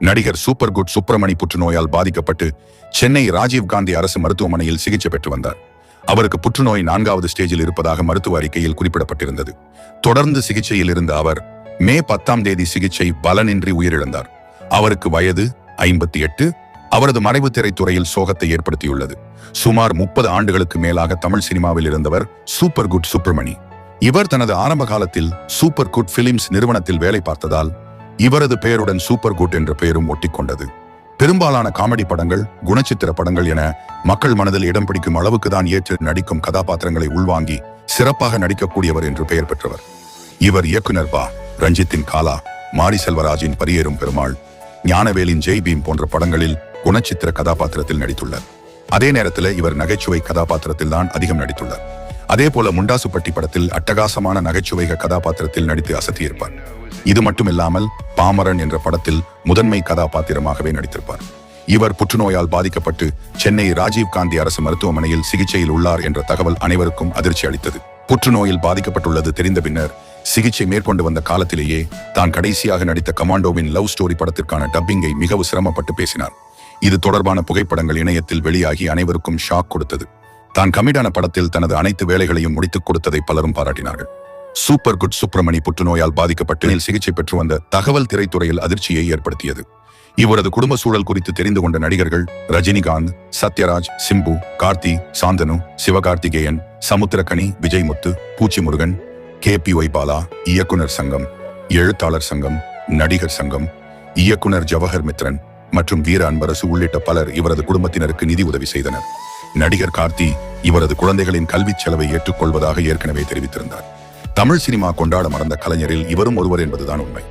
நடிகர் super good Subramani புற்றுநோயால் பாதிக்கப்பட்டு சென்னை ராஜீவ் காந்தி அரசு மருத்துவமனையில் சிகிச்சை பெற்று வந்தார். அவருக்கு புற்றுநோய் நான்காவது ஸ்டேஜில் இருப்பதாக மருத்துவ அறிக்கையில் குறிப்பிடப்பட்டிருந்தது. தொடர்ந்து சிகிச்சையில் இருந்த அவர் மே பத்தாம் தேதி சிகிச்சை பலனின்றி உயிரிழந்தார். அவருக்கு வயது ஐம்பத்தி எட்டு. அவரது மறைவு திரைத்துறையில் சோகத்தை ஏற்படுத்தியுள்ளது. சுமார் முப்பது ஆண்டுகளுக்கு மேலாக தமிழ் சினிமாவில் இருந்தவர் சூப்பர் குட் சுப்பிரமணி. இவர் தனது ஆரம்ப காலத்தில் சூப்பர் குட் பிலிம்ஸ் நிறுவனத்தில் வேலை பார்த்ததால் இவரது பெயருடன் சூப்பர் குட் என்ற பெயரும் ஒட்டிக்கொண்டது. பெரும்பாலான காமெடி படங்கள் குணச்சித்திர படங்கள் என மக்கள் மனதில் இடம் பிடிக்கும் அளவுக்கு தான் ஏற்று நடிக்கும் கதாபாத்திரங்களை உள்வாங்கி சிறப்பாக நடிக்கக்கூடியவர் என்று பெயர் பெற்றவர். இவர் இயக்குனர் பா ரஞ்சித்தின் காலா மாரி செல்வராஜின் பரியேறும் பெருமாள் ஞானவேலின் ஜெய் பீம் போன்ற படங்களில் குணச்சித்திர கதாபாத்திரத்தில் நடித்துள்ளார். அதே நேரத்தில் இவர் நகைச்சுவை கதாபாத்திரத்தில் தான் அதிகம் நடித்துள்ளார். அதே போல முண்டாசுப்பட்டி படத்தில் அட்டகாசமான நகைச்சுவை கதாபாத்திரத்தில் நடித்து அசத்தியிருப்பார். இது மட்டுமில்லாமல் பாமரன் என்ற படத்தில் முதன்மை கதாபாத்திரமாகவே நடித்திருப்பார். இவர் புற்றுநோயால் பாதிக்கப்பட்டு சென்னை ராஜீவ் காந்தி அரசு மருத்துவமனையில் சிகிச்சையில் உள்ளார் என்ற தகவல் அனைவருக்கும் அதிர்ச்சி அளித்தது. புற்றுநோயில் பாதிக்கப்பட்டுள்ளது தெரிந்த பின்னர் சிகிச்சை மேற்கொண்டு வந்த காலத்திலேயே தான் கடைசியாக நடித்த கமாண்டோவின் லவ் ஸ்டோரி படத்திற்கான டப்பிங்கை மிகவும் சிரமப்பட்டு பேசினார். இது தொடர்பான புகைப்படங்கள் இணையத்தில் வெளியாகி அனைவருக்கும் ஷாக் கொடுத்தது. தான் கமிடான படத்தில் தனது அனைத்து வேலைகளையும் முடித்துக் கொடுத்ததை பலரும் பாராட்டினார்கள். சூப்பர் குட் சுப்பிரமணி புற்றுநோயால் பாதிக்கப்பட்டு சிகிச்சை பெற்று வந்த தகவல் திரைத்துறையில் அதிர்ச்சியை ஏற்படுத்தியது. இவரது குடும்ப சூழல் குறித்து தெரிந்து கொண்ட நடிகர்கள் Rajinikanth Sathyaraj Simbu Karthi Shanthanu Sivakarthikeyan Samuthirakani Vijaymuthu Poochimurugan K P Y Bala இயக்குனர் சங்கம் எழுத்தாளர் சங்கம் நடிகர் சங்கம் இயக்குனர் ஜவஹர் மித்ரன் மற்றும் வீர அன்பரசு உள்ளிட்ட பலர் இவரது குடும்பத்தினருக்கு நிதி உதவி செய்தனர். நடிகர் கார்த்தி இவரது குழந்தைகளின் கல்விச் செலவை ஏற்றுக்கொள்வதாக ஏற்கனவே தெரிவித்திருந்தார். தமிழ் சினிமா கொண்டாட மறந்த கலைஞரில் இவரும் ஒருவர் என்பதுதான் உண்மை.